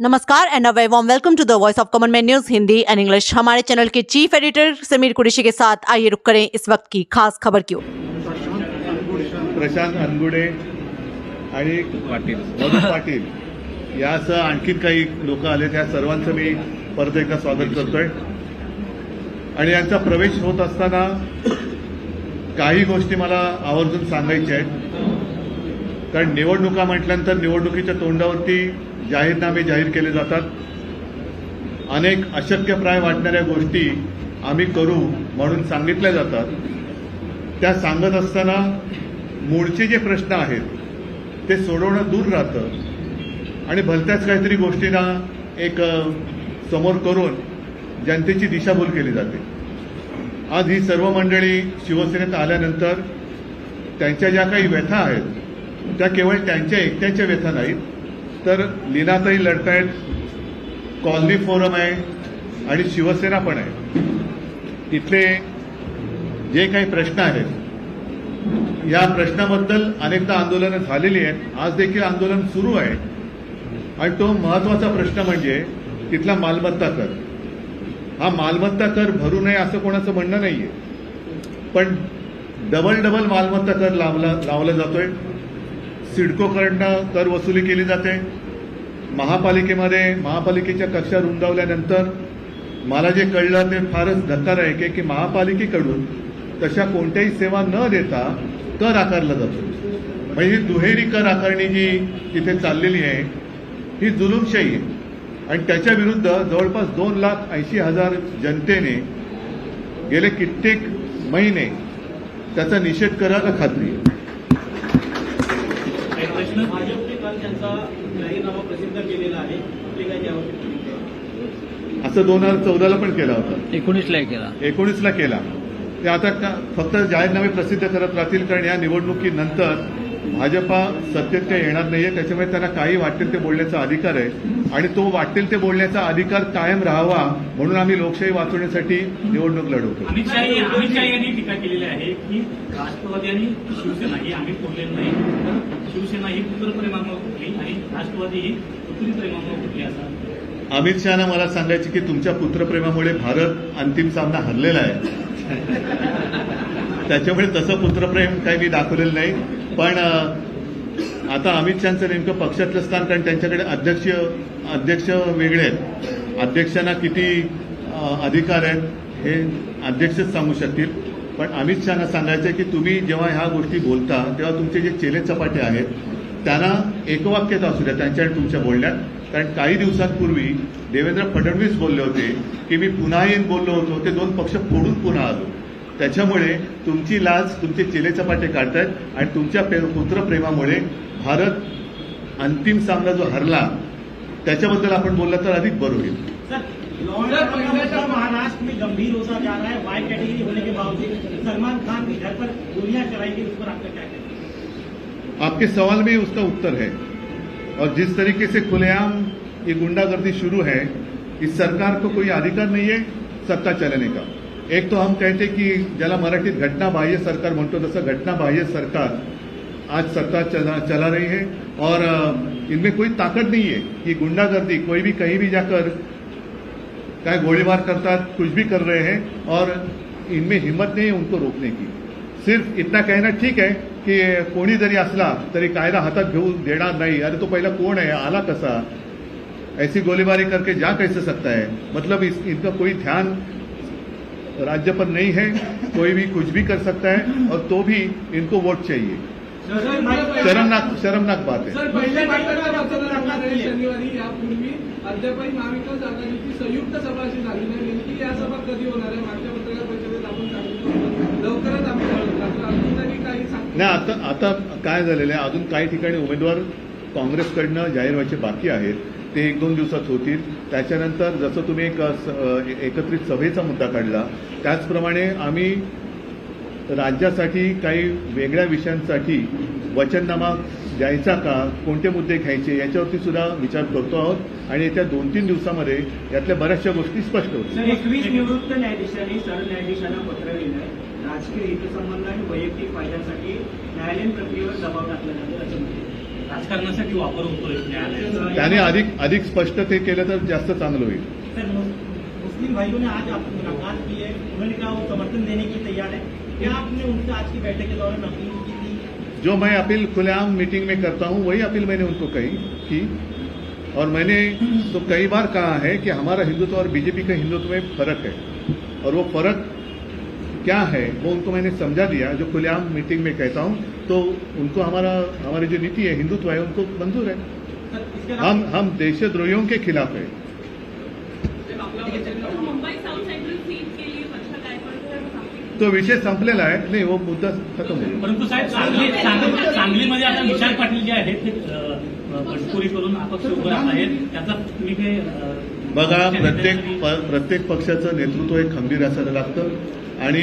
नमस्कार and a very warm welcome to the voice of common man news Hindi and English हमारे channel के chief editor Sameer Qureshi के साथ आइए रुक करें इस वक्त की खास खबर की ओर। प्रशांत अनगुडे आणि पाटील. मधु पाटील यासह आणखीन काही लोक आले त्या सर्वांचं मी परत एकदा स्वागत करतोय. आणि यांचा प्रवेश होत असताना काही गोष्टी मला आवर्जून सांगायच्या आहेत. कारण निवडणुका म्हटल्यानंतर निवडणुकीच्या तोंडावरती जाहीरनामे जाहीर केले जातात. अनेक अशक्यप्राय वाटणाऱ्या गोष्टी आम्ही करू म्हणून सांगितल्या जातात. त्या सांगत असताना मूळचे जे प्रश्न आहेत ते सोडवणं दूर राहतं. आणि भलत्याच काहीतरी गोष्टींना एक समोर करून जनतेची दिशाभूल केली जाते. आज ही सर्व मंडळी शिवसेनेत आल्यानंतर त्यांच्या ज्या काही व्यथा आहेत त्या केवळ त्यांच्या एकट्याच्या व्यथा नाहीत तर लीनाताई लढतायत कॉलनी फोरम आहे आणि शिवसेना पण आहे. तिथले जे काही प्रश्न आहेत या प्रश्नाबद्दल अनेकदा आंदोलनं झालेली आहेत. आज देखील आंदोलन सुरू आहे. आणि तो महत्त्वाचा प्रश्न म्हणजे तिथला मालमत्ता कर. हा मालमत्ता कर भरू नये असं कोणाचं म्हणणं नाहीये. पण डबल डबल मालमत्ता कर लावला लावला जातोय. सिडकोकडनं कर वसुली केली जाते. महापालिकेमध्ये महापालिकेच्या कक्षा रुंदावल्यानंतर मला जे कळलं ते फारच धक्कादायक आहे की महापालिकेकडून तशा कोणत्याही सेवा न देता कर आकारला जातो. म्हणजे ही दुहेरी कर आकारणी जी तिथे चाललेली आहे ही जुलूमशाही आहे. आणि त्याच्या विरुद्ध जवळपास दोन लाख ऐंशी हजार जनतेने गेले कित्येक महिने त्याचा निषेध करायला खात्री आहे. भाजपने काल त्यांचा जाहीरनामा प्रसिद्ध केलेला आहे. आपली काय त्यावर? असं दोन हजार चौदाला पण केला होता. एकोणीसला केला. एकोणीसला केला. ते आता का फक्त जाहीरनामे प्रसिद्ध करत राहतील कारण या निवडणुकीनंतर भाजपा सत्तेत काही येणार नाहीये. त्याच्यामुळे त्यांना काही वाटेल ते बोलण्याचा अधिकार आहे. आणि तो वाटेल ते बोलण्याचा अधिकार कायम राहावा म्हणून आम्ही लोकशाही वाचवण्यासाठी निवडणूक लढवतो. अमित शहा यांनी टीका केलेली आहे की राष्ट्रवादी आणि शिवसेना ही आम्ही फोडलेलं नाही. तर शिवसेना ही पुत्रप्रेमामुळे फुटली आणि राष्ट्रवादी ही पुत्रीप्रेमामुळे फुटली असं? अमित शहाना मला सांगायचे की तुमच्या पुत्रप्रेमामुळे भारत अंतिम सामना हरलेला आहे. त्याच्यामुळे तसं पुत्रप्रेम काही मी दाखवलेलं नाही. पण आता अमित शहाचं नेमकं पक्षातलं स्थान कारण त्यांच्याकडे अध्यक्ष अध्यक्ष वेगळे आहेत. अध्यक्षांना किती अधिकार आहेत हे अध्यक्षच सांगू शकतील. पण अमित शहाना सांगायचं आहे की तुम्ही जेव्हा ह्या गोष्टी बोलता तेव्हा तुमचे जे चेले चपाटे आहेत त्यांना एकवाक्यता असू द्या त्यांच्या तुमच्या बोलण्यात. कारण काही दिवसांपूर्वी देवेंद्र फडणवीस बोलले होते की मी पुन्हा येईन बोललो होतो ते दोन पक्ष फोडून पुन्हा आलो. त्याच्यामुळे तुमची लाज तुमचे चिलेचपाटे काढतायत आणि तुमच्या पे- पुत्रप्रेमामुळे भारत अंतिम सामना जो हरला त्याच्याबद्दल आपण बोललं तर अधिक बरं होईल. सर लॉ एंड ऑर्डर का मुद्दा महाराष्ट्र में गंभीर होता जा रहा है वाई कैटेगरी होने के बावजूद सलमान खान के घर पर गोलियां चलाई गई उस पर आपका क्या कहना आपके सवाल में उसका उत्तर है। और जिस तरीके से खुलेआम ये गुंडागर्दी शुरू है इस सरकार को कोई अधिकार नहीं है सत्ता चलाने का। एक तो हम कहते कि ज्याला घटना बाह्य सरकार तसं घटना बाह्य सरकार आज सत्ता चला चला रही है और इनमें कोई ताकत नहीं है कि गुंडागर्दी कोई भी कहीं भी जाकर काय गोलीबार करतात कुछ भी कर रहे हैं और इनमें हिम्मत नहीं है उनको रोकने की। सिर्फ़ इतना कहना ठीक है की कोणी जरी असला तरी कायदा हातात घेऊ देणार नाही. अरे तो पहिला कोण आहे? आला कसा? ऐसी गोलीबारी करके जा कैसे सकता है? मतलब इस, इनका कोई ध्यान राज्य पर नहीं है कोई भी कुछ भी कर सकता है और तो भी इनको वोट चाहिए। शर्मनाक शर्मनाक बात है। सर पहिल्या बैठकीला मतदान लागणार आहे शनिवारी यापूर्वी अद्यापही महाविकास आघाडीची संयुक्त सभा अशी झाली नाही नेमकी या सभा कधी होणार आहे? मागच्या पत्रकार परिषदेत आपण सांगितलं होतं. लवकरच आम्ही मात्र अजून तरी काही सांग नाही आता आता काय झालेलं आहे? अजून काही ठिकाणी उमेदवार काँग्रेसकडनं जाहीर व्हायचे बाकी आहेत. ते एक दोन दिवसात होतील. त्याच्यानंतर जसं तुम्ही एक एकत्रित सभेचा मुद्दा काढला त्याचप्रमाणे आम्ही राज्यासाठी काही वेगळ्या विषयांसाठी वचननामा द्यायचा का कोणते मुद्दे घ्यायचे याच्यावरती सुद्धा विचार करतो आहोत. आणि येत्या दोन तीन दिवसामध्ये यातल्या बऱ्याचशा गोष्टी स्पष्ट होतील. एकवीस निवृत्त न्यायाधीशांनी सरन्यायाधीशांना पत्र लिहिलंय. राजकीय हितसंबंध आणि वैयक्तिक फायद्यासाठी न्यायालयीन प्रक्रियेवर दबाव टाकला जातो असं म्हणते राजकारणासाठी वापर होतोय न्यायालयाचा. त्याने अधिक अधिक स्पष्ट ते केलं तर जास्त चांगलं होईल. सर मुस्लिम भाइयों ने आज आपसे मुलाकात की है उन्होंने कहा वो समर्थन देने की तैयार है क्या आपने उनसे आज की बैठक के दौरान अपील की थी. जो मैं अपील खुलेआम मीटिंग में करता हूँ वही अपील मैंने उनको कही की और मैंने तो कई बार कहा है कि हमारा हिंदुत्व और बीजेपी का हिंदुत्व में फ़र्क है। और वो फ़र्क क्या है वो उनको मैंने समझा दिया जो खुलेआम मीटिंग में कहता हूँ। तो उनको हमारा हमारी जो नीति है हिंदुत्व है उनको मंजूर है। हम हम देशद्रोहियों के खिलाफ है। तो विषय संपलेला आहे नाही वो मुद्दा खतम होईल परंतु साहेब सांगली सांगली- सांगलीमध्ये आता विशाल पाटील जे आहेत ते बंडखोरी करून अपक्ष उभं आहेत. त्याचा तुम्ही काही बघा प्रत्येक प्रत्येक पक्षाचं नेतृत्व हे खंबीर असायला लागतं. आणि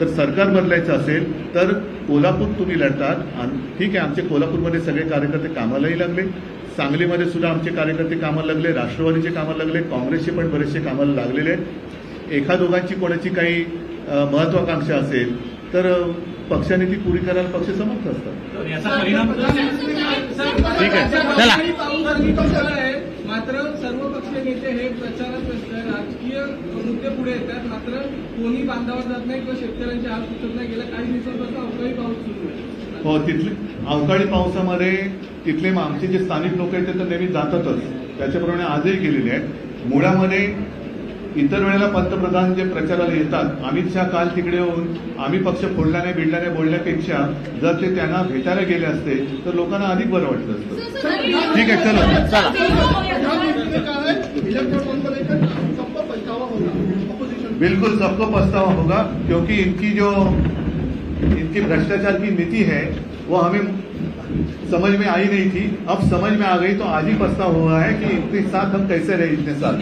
तर सरकार बदलायचं असेल तर कोल्हापूर तुम्ही लढतात आणि ठीक आहे आमचे कोल्हापूरमध्ये सगळे कार्यकर्ते कामालाही लागले सांगलीमध्ये सुद्धा आमचे कार्यकर्ते कामाला लागले राष्ट्रवादीचे कामाला लागले काँग्रेसचे पण बरेचसे कामाला लागलेले आहेत एका दोघांची कोणाची काही महत्वाकांक्षा असेल तर पक्षाने ती पुरी करायला पक्ष समर्थ असतात तर याचा परिणाम ठीक आहे. चला मात्र सर्व पक्षीय नेते हे प्रचारात व्यस्त आहे राजकीय मुद्दे पुढे येतात मात्र कोणी बांधावर जात नाही किंवा शेतकऱ्यांचे हात सुचत नाही गेल्या काही दिवसांपासून अवकाळी पाऊस सुरू आहे हो तिथले अवकाळी पावसामध्ये तिथले आमचे जे स्थानिक लोक आहेत ते तर नेहमी जातातच त्याच्याप्रमाणे आजही गेलेले आहेत मुळामध्ये इतर वेळेला पंतप्रधान जे प्रचाराला येतात अमित शहा काल तिकडे येऊन आम्ही पक्ष फोडल्याने बिडल्याने बोलण्यापेक्षा जर ते त्यांना भेटायला गेले असते तर लोकांना अधिक बरं वाटलं असतं ठीक आहे चलो चला बिल्कुल सबको पछतावा होगा क्योंकि इनकी जो इनकी भ्रष्टाचार की नीति है वो हमें समझ में आई नहीं थी। अब समझ में आ गई तो आज ही पछतावा हुआ है कि इतने साथ हम कैसे रहे इतने साथ।